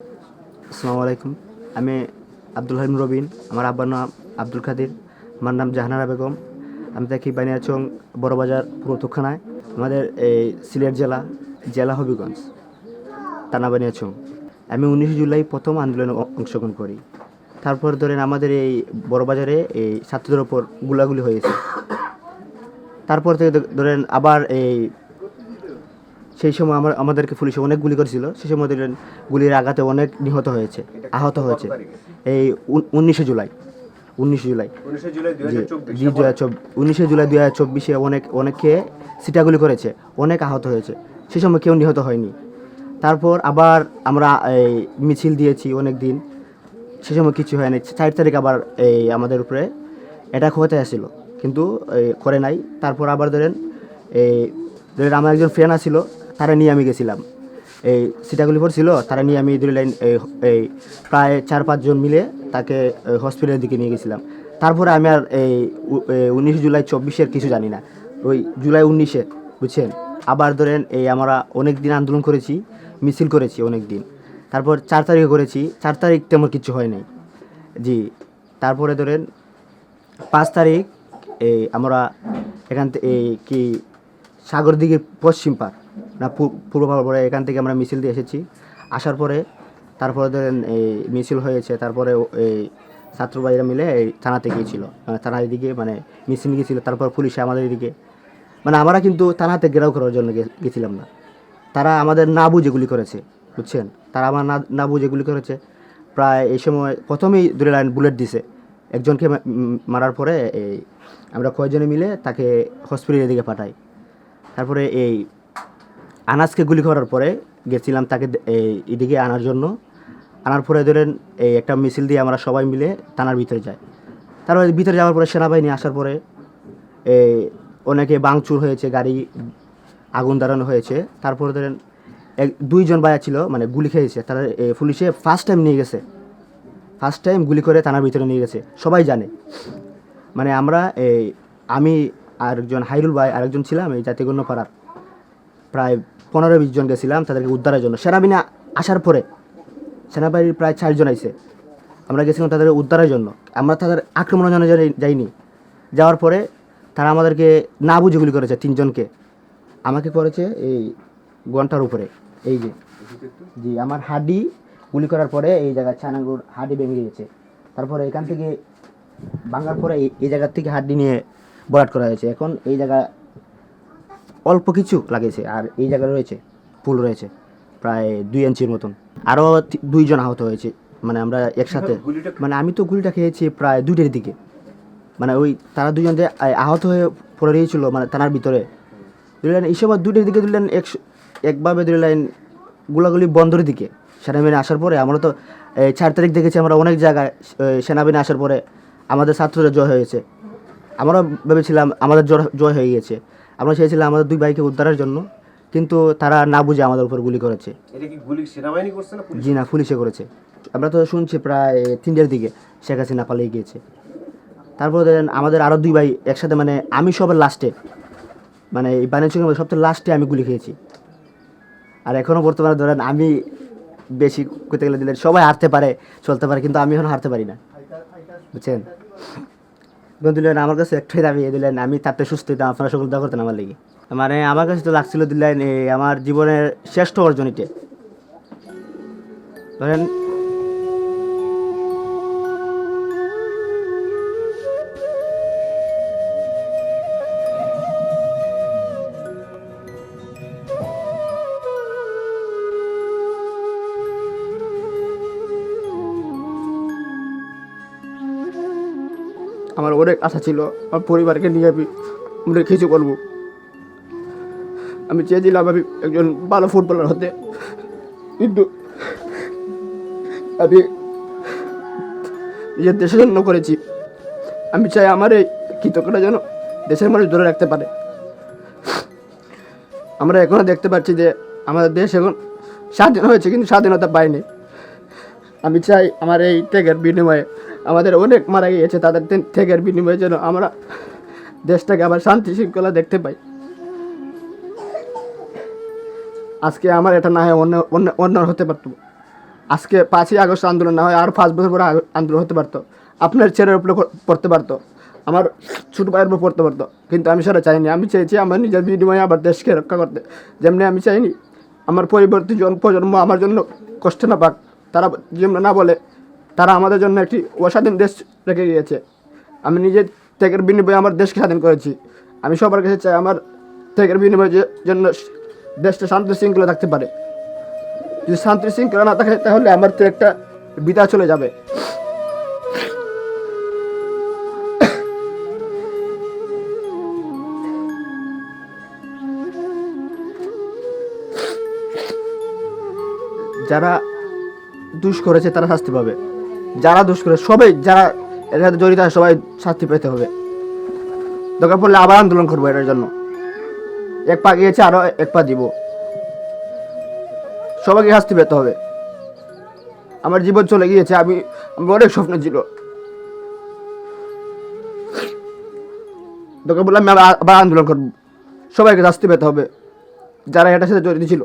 আসসালামু আলাইকুম। আমি আব্দুল হালিম রবিন, আমার আব্বার নাম আব্দুল খাদির আমার নাম জাহানারা বেগম। আমি থাকি বানিয়াচং বড়বাজার পুরোতখানায় আমাদের এই সিলেট জেলা জেলা হবিগঞ্জ টানা বানিয়াচং। আমি উনিশে জুলাই প্রথম আন্দোলনে অংশগ্রহণ করি। তারপর ধরেন আমাদের এই বড়বাজারে এই ছাত্রদের ওপর গুলাগুলি হয়েছে। তারপর থেকে ধরেন আবার এই সেই সময় আমার আমাদেরকে পুলিশে অনেক গুলি করেছিল। সেই সময় ধরেন গুলির আঘাতে অনেক নিহত হয়েছে আহত হয়েছে। এই উনিশে জুলাই উনিশে জুলাই। উনিশে জুলাই জি দু হাজার চব্বিশ উনিশে জুলাই দু হাজার চব্বিশে অনেক অনেককে সিটাগুলি করেছে অনেক আহত হয়েছে। সেই সময় কেউ নিহত হয়নি। তারপর আবার আমরা এই মিছিল দিয়েছি অনেক দিন। সে সময় কিছু হয়নি। চার তারিখ আবার এই আমাদের উপরে অ্যাটাক হতে আসছিল কিন্তু করে নাই। তারপর আবার ধরেন এই ধরেন আমার একজন ফ্রেন্ড আছিল তারা নিয়ে আমি গেছিলাম। এই সিটাগুলি পড়ছিল, তারা নিয়ে আমি ধরলেন এই এই প্রায় চার পাঁচজন মিলে তাকে হসপিটালের দিকে নিয়ে গেছিলাম। তারপরে আমি আর, এই উনিশে জুলাই চব্বিশের কিছু জানি না। ওই জুলাই উনিশে, বুঝছেন? আবার ধরেন, এই আমরা অনেক দিন আন্দোলন করেছি, মিছিল করেছি অনেক দিন। তারপর চার তারিখে করেছি, চার তারিখ তেমন কিছু হয় নাই। জি, তারপরে ধরেন, পাঁচ তারিখ, এই, আমরা এখান থেকে এই কি সাগর দিঘির পশ্চিম পার না, পূ- পূর্ব পার এখান থেকে আমরা মিছিল দিয়ে এসেছি। আসার পরে তারপরে ধরেন এই মিছিল হয়েছে, তারপরে এই ছাত্রবাহীরা মিলে এই থানাতে গিয়েছিল। মানে থানার দিকে মানে মিছিল গিয়েছিল, তারপর পুলিশে আমাদের এদিকে। মানে আমরা কিন্তু থানাতে ঘেরাও করার জন্য গেছিলাম না। তারা আমাদের না বুঝে গুলি করেছে, বুঝছেন? তারা আমার না না বুঝে গুলি করেছে। প্রায় এই সময় প্রথমেই দূরে লাইন বুলেট দিছে। একজনকে মারার পরে এই আমরা কয়েকজনে মিলে তাকে হসপিটালের দিকে পাঠাই। তারপরে এই আনাজকে গুলি করার পরে গেছিলাম তাকে এদিকে আনার জন্য। আনার পরে ধরেন এই একটা মিছিল দিয়ে আমরা সবাই মিলে থানার ভিতরে যাই। তারপরে ভিতরে যাওয়ার পরে সেনাবাহিনী আসার পরে এই অনেকে বাংচুর হয়েছে, গাড়ি আগুন দাঁড়ানো হয়েছে। তারপরে ধরেন এক দুইজন বায়া ছিল মানে গুলি খেয়েছে। তারা পুলিশে ফার্স্ট টাইম নিয়ে গেছে। ফার্স্ট টাইম গুলি করে থানার ভিতরে নিয়ে গেছে। সবাই জানে। মানে আমরা এই আমি আরেকজন হাইরুল ভাই, আরেকজন ছিলাম এই জাতিগণ্য পাড়ার। প্রায় পনেরো বিশ জন গেছিলাম তাদেরকে উদ্ধারের জন্য। সেনাবাহিনী আসার পরে সেনাবাহিনীর প্রায় চারজন আইছে। আমরা গেছিলাম তাদের উদ্ধারের জন্য। আমরা তাদের আক্রমণের জন্য যাইনি। যাওয়ার পরে তারা আমাদেরকে না বুঝে গুলি করেছে তিনজনকে। আমাকে করেছে এই ঘণ্টার উপরে। এই যে, জি, আমার হাডি গুলি করার পরে এই জায়গায় ছানাগুর হাডি ভেঙে গেছে তারপরে এখান থেকে ভাঙার পরে এই জায়গার থেকে হাড্ডি নিয়ে বরাট করা হয়েছে। এখন এই জায়গা অল্প কিছু লাগিয়েছে আর এই জায়গায় রয়েছে ফুল রয়েছে প্রায় দুই ইঞ্চির মতন। আরও দুইজন আহত হয়েছে মানে আমরা একসাথে। মানে আমি তো গুলিটা খেয়েছি প্রায় দুইটার দিকে। মানে ওই তারা দুজন যে আহত হয়ে পড়ে রয়েছিল মানে থানার ভিতরে দিলেন এই সময় দুইটার দিকে দিলেন একশো একভাবে দিলেন গুলাগুলি বন্দরের দিকে। সেনাবাহিনী আসার পরে আমরা তো এই চার তারিখ দেখেছি আমরা অনেক জায়গায় সেনাবাহিনী আসার পরে আমাদের ছাত্রদের জয় হয়েছে। আমরা ভেবেছিলাম আমাদের জয় হয়ে গেছে আমরা চেয়েছিলাম আমাদের দুই ভাইকে উদ্ধারের জন্য কিন্তু তারা না বুঝে আমাদের উপর গুলি করেছে। জি না পুলিশে করেছে। আমরা তো শুনছি প্রায় তিনটের দিকে শেখ হাসিনা পালিয়ে গিয়েছে। তারপর ধরেন আমাদের আরও দুই ভাই একসাথে মানে আমি সবার লাস্টে মানে এই বাণিজ্যের মধ্যে সবচেয়ে লাস্টে আমি গুলি খেয়েছি। আর এখনও বর্তমানে ধরেন আমি বেশি করতে গেলে দিলেন সবাই হারতে পারে চলতে পারে কিন্তু আমি এখন হারতে পারি না। বুঝছেন? দিলেন, আমার কাছে একটাই দাবি দিলেন, আমি তাতে সুস্থ হইতাম, আপনারা সকল দোয়া করতেন আমার লেগে। মানে আমার কাছে তো লাগছিল দিলেন আমার জীবনের শ্রেষ্ঠ অর্জন এটা ধরেন আমার অনেক আশা ছিল, আমার পরিবারকে নিয়ে আমি অনেক কিছু করব। আমি চেয়েছিলাম আমি একজন ভালো ফুটবলার হতে। কিন্তু আমি নিজের দেশের জন্য করেছি। আমি চাই আমার এই কৃতজ্ঞতা যেন দেশের মানুষ ধরে রাখতে পারে। আমরা এখনও দেখতে পাচ্ছি যে আমাদের দেশ এখন স্বাধীন হয়েছে, কিন্তু স্বাধীনতা পায়নি। আমি চাই আমার এই ত্যাগের বিনিময়ে আমাদের অনেক মারা গিয়েছে, তাদের তে- ত্যাগের বিনিময়ে যেন আমরা দেশটাকে আবার শান্তি শৃঙ্খলা দেখতে পাই। আজকে আমার এটা না হয় অন্য অন্য অন্য হতে পারতো। আজকে পাঁচই আগস্ট আন্দোলন না হয় আর পাঁচ বছর পরে আন্দোলন হতে পারতো। আপনার ছেলের উপরে পড়তে পারতো। আমার ছোটো ভাইয়ের উপর পড়তে পারতো। কিন্তু আমি সেটা চাইনি। আমি চেয়েছি আমার নিজের বিনিময়ে আমার দেশকে রক্ষা করতে। যেমনি আমি চাইনি, আমার পরিবর্তী জন প্রজন্ম আমার জন্য কষ্ট না পাক। তারা যেমন না বলে তারা আমাদের জন্য একটি অস্বাধীন দেশ রেখে গিয়েছে। আমি নিজের ত্যাগের বিনিময়ে আমার দেশকে স্বাধীন করেছি। আমি সবার কাছে চাই আমার ত্যাগের বিনিময়ে জন্য দেশটা শান্তি শৃঙ্খলা থাকতে পারে। যদি শান্তি শৃঙ্খলা না থাকে, তাহলে আমার তো একটা বিদা চলে যাবে। যারা দুষ করেছে, তারা শাস্তি পাবে। যারা দুষ করে, সবাই যারা এর সাথে জড়িত আছে, সবাই শাস্তি পেতে হবে। দরকার পড়লে আবার আন্দোলন করব এটার জন্য। এক পা গিয়েছে, আরও এক পা দিব। সবাইকে শাস্তি পেতে হবে। আমার জীবন চলে গিয়েছে, আমি, আমার অনেক স্বপ্ন ছিল। দরকার বললে আমি আবার আন্দোলন করব। সবাইকে শাস্তি পেতে হবে। যারা এটার সাথে জড়িত ছিল।